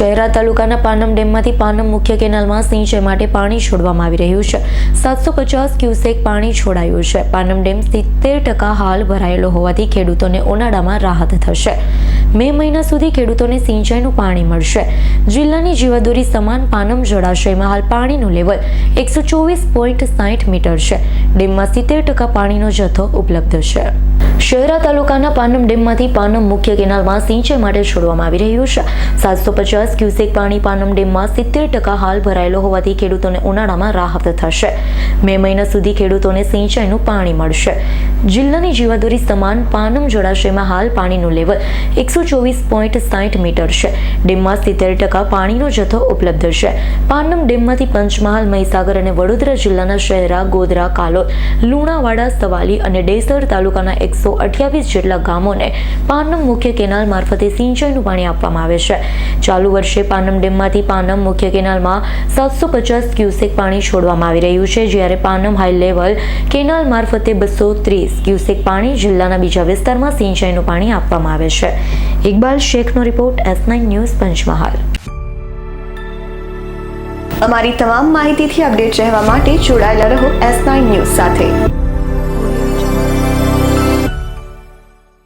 શહેરા તાલુકાના પાનમ ડેમમાંથી પાનમ મુખ્ય કેનાલમાં સિંચાઈ માટે પાણી છોડવામાં આવી રહ્યું છે. સાતસો પચાસ ક્યુસેક પાણી છોડાયું છે. પાનમ ડેમ સિત્તેર ટકા હાલ ભરાયેલો હોવાથી ખેડૂતોને ઉનાળામાં રાહત થશે. મે મહિના સુધી ખેડૂતોને સિંચાઈનું પાણી મળશે. જિલ્લાની જીવાદોરી સમાન પાનમ જળાશયમાં હાલ પાણીનું લેવલ એકસો ચોવીસ પોઈન્ટ સાઠ મીટર છે. ડેમમાં સિત્તેર ટકા પાણીનો જથ્થો ઉપલબ્ધ છે. શહેરા તાલુકાના પાનમ ડેમમાંથી પાનમ મુખ્ય કેનાલમાં સિંચાઈ માટે છોડવામાં આવી રહ્યું છે. સાતસો પચાસ ક્યુસેક પાણી પાનમ ડેમમાં સિત્તેર ટકા હાલ ભરાયેલો હોવાથી ખેડૂતોને ઉનાળામાં રાહત થશે. મે મહિના સુધી ખેડૂતોને સિંચાઈનું પાણી મળશે. જિલ્લાની જીવાદોરી સમાન પાનમ જળાશયમાં હાલ પાણીનું લેવલ એકસો ચોવીસ પોઈન્ટ સાઠ મીટર છે. ડેમમાં સિત્તેર ટકા પાણીનો જથ્થો ઉપલબ્ધ છે. પાનમ ડેમમાંથી પંચમહાલ, મહીસાગર અને વડોદરા જિલ્લાના શહેરા ગોધરા, કાલોલ, લુણાવાડા, સવાલી અને ડેસર તાલુકાના એકસો અઠ્યાવીસ જેટલા ગામોને પાનમ મુખ્ય કેનાલ મારફતે સિંચાઈનું પાણી આપવામાં આવે છે. ચાલુ વર્ષે પાનમ ડેમમાંથી પાનમ મુખ્ય કેનાલમાં સાતસો પચાસ ક્યુસેક પાણી છોડવામાં આવી રહ્યું છે, જ્યારે પાનમ હાઈ લેવલ કેનાલ મારફતે બસો ત્રીસ ક્યુસેક પાણી જિલ્લાના બીજા વિસ્તારમાં સિંચાઈનું પાણી આપવામાં આવે છે. Iqbal શેખનો report S nine news Panchmahal. અમારી તમામ માહિતીથી અપડેટ રહેવા માટે જોડાયેલા રહો એસ ન્યૂઝ સાથે.